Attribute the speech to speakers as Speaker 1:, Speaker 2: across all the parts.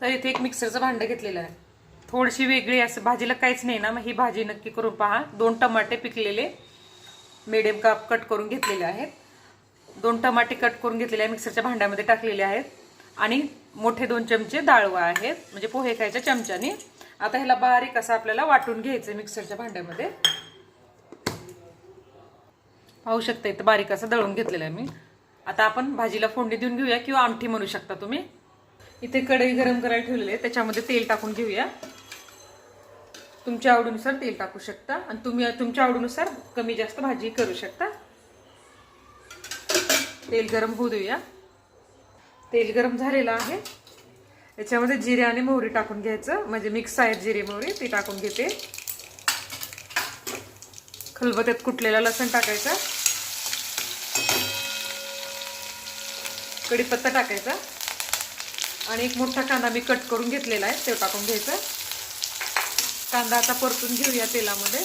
Speaker 1: तर इथे एक मिक्सरचं भांडं घेतलेलं आहे. थोडीशी वेगळी असं भाजीला काहीच नाही ना मग ही भाजी नक्की करून पहा. दोन टमाटे पिकलेले मिडियम काप कट करून घेतलेले आहेत. दोन टमाटे कट करून घेतलेले आहे मिक्सरच्या भांड्यामध्ये टाकलेले आहेत. आणि मोठे दोन चमचे डाळवा आहेत म्हणजे पोहे खायच्या चमच्याने. आता ह्याला बारीक असं आपल्याला वाटून घ्यायचं मिक्सरच्या भांड्यामध्ये. पाहू शकता इथं बारीक असं दळून घेतलेलं आहे मी. आता आपण भाजीला फोडणी देऊन घेऊया किंवा आमठी म्हणू शकता तुम्ही. इथे कढई गरम करायला ठेवलेली आहे. त्याच्यामध्ये तेल टाकून घेऊया. तुमच्या आवडीनुसार तेल टाकू शकता आणि तुम्ही तुमच्या आवडीनुसार कमी जास्त भाजी करू शकता. तेल गरम होऊ देऊया. तेल गरम झालेलं आहे. याच्यामध्ये जिरे आणि मोहरी टाकून घ्यायचं. म्हणजे मिक्स आहेत जिरे मोहरी ते टाकून घेते. खलबत्यात कुटलेला लसण टाकायचा. कढीपत्ता टाकायचा. आणि एक मोठा कांदा मी कट करून घेतलेला आहे. तो टाकून घ्यायचा कांदा आता परतून घेऊया तेलामध्ये.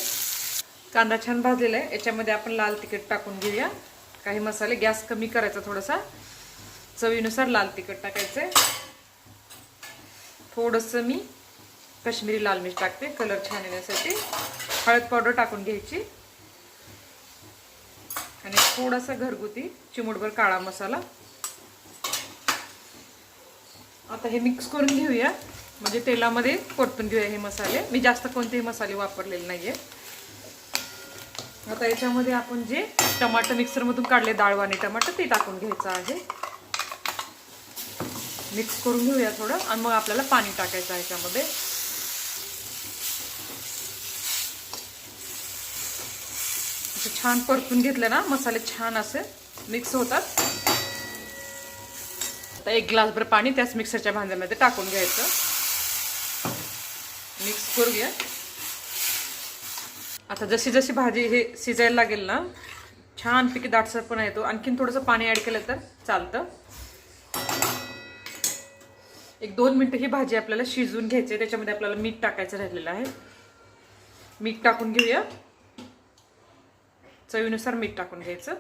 Speaker 1: कांदा छान भाजलेला आहे. याच्यामध्ये आपण लाल तिखट टाकून घेऊया. काही मसाले गॅस कमी करायचा थोडासा. चवीनुसार लाल तिखट टाकायचं आहे. थोडंसं मी कश्मीरी लाल मिरच टाकते. कलर छान येण्यासाठी. हळद पावडर टाकून घ्यायची. आणि थोडासा घरगुती चिमूटभर काळा मसाला. आता हे मिक्स करून घेऊया. म्हणजे तेलामध्ये परतून घेऊया हे मसाले. मी जास्त कोणतेही मसाले वापरलेले नाहीये. आता याच्यामध्ये आपण जे टमाटर मिक्सरमधून काढले डाळवाणी टमाटर ते टाकून घ्यायचं आहे. मिक्स करून घेऊया थोडं आणि मग आपल्याला पाणी टाकायचं आहे याच्यामध्ये. छान परतून घेतलं ना मसाले छान असे मिक्स होतात. आता एक ग्लासभर पाणी त्याच मिक्सरच्या भांड्यामध्ये टाकून घ्यायचं. मिक्स करूया. आता जशी जशी भाजी हे शिजायला लागेल ना छानपैकी दाटसरपणा येतो. आणखीन थोडंसं पाणी ॲड केलं तर चालतं. एक दोन मिनटं ही भाजी आपल्याला शिजवून घ्यायची आहे. त्याच्यामध्ये आपल्याला मीठ टाकायचं राहिलेलं आहे. मीठ टाकून घेऊया. चवीनुसार मीठ टाकून घ्यायचं.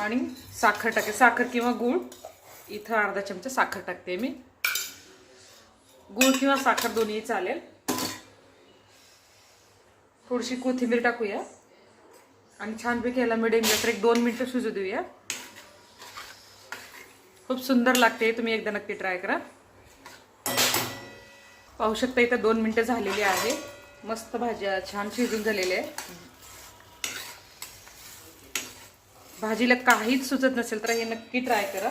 Speaker 1: आणि साखर टाके साखर किंवा गूळ. इथं अर्धा चमचा साखर टाकते मी. गूळ किंवा साखर दोन्ही चालेल. थोडीशी कोथिंबीर टाकूया. आणि छानपैकी याला मिडियम तर एक दोन मिनटं शिजू देऊया. खूप सुंदर लागते तुम्ही एकदा नक्की ट्राय करा. पाहू शकता इथं दोन मिनटं झालेली आहे. मस्त भाज्या छान शिजून झालेल्या आहे भाजीला काहीच सुचत नसेल तर हे नक्की ट्राय करा.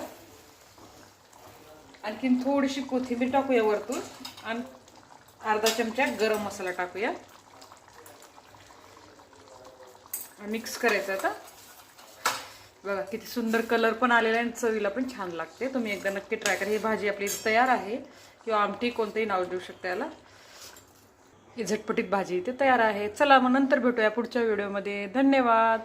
Speaker 1: आणखीन थोडीशी कोथिंबीर टाकूया वरतून आणि अर्धा चमचा गरम मसाला टाकूया. मिक्स करायचं आता. बघा किती सुंदर कलर पण आलेला आहे आणि चवीला पण छान लागते. तुम्ही एकदा नक्की ट्राय करा. ही भाजी आपली तयार आहे. किंवा आमटी कोणतंही नाव देऊ शकता याला. ही झटपटीत भाजी इथे तयार आहे. चला मग नंतर भेटूया पुढच्या व्हिडिओमध्ये धन्यवाद.